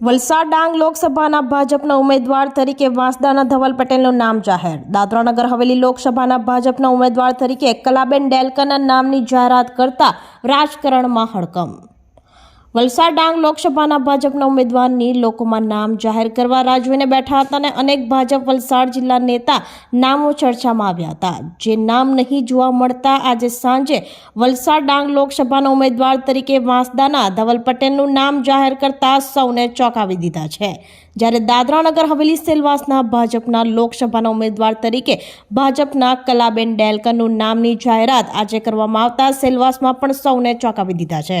વલસાડ ડાંગ લોકસભાના ભાજપના ઉમેદવાર તરીકે વાંસદાના ધવલ પટેલનું નામ જાહેર. દાદરાનગર હવેલી લોકસભાના ભાજપના ઉમેદવાર તરીકે કલાબેન ડેલકરના નામની જાહેરાત કરતા રાજકારણમાં હડકંપ વલસાડ ડાંગ લોકસભાના ભાજપના ઉમેદવારની લોકોમાં નામ જાહેર કરવા રાજવીને બેઠા હતા અને અનેક ભાજપ વલસાડ જિલ્લા નેતા નામો ચર્ચામાં આવ્યા હતા. જે નામ નહીં જોવા મળતા આજે સાંજે વલસાડ ડાંગ લોકસભાના ઉમેદવાર તરીકે વાંસદાના ધવલ પટેલનું નામ જાહેર કરતા સૌને ચોંકાવી દીધા છે. જ્યારે દાદરાનગર હવેલી સેલવાસના ભાજપના લોકસભાના ઉમેદવાર તરીકે ભાજપના કલાબેન ડેલકરનું નામની જાહેરાત આજે કરવામાં આવતા સેલવાસમાં પણ સૌને ચોંકાવી દીધા છે.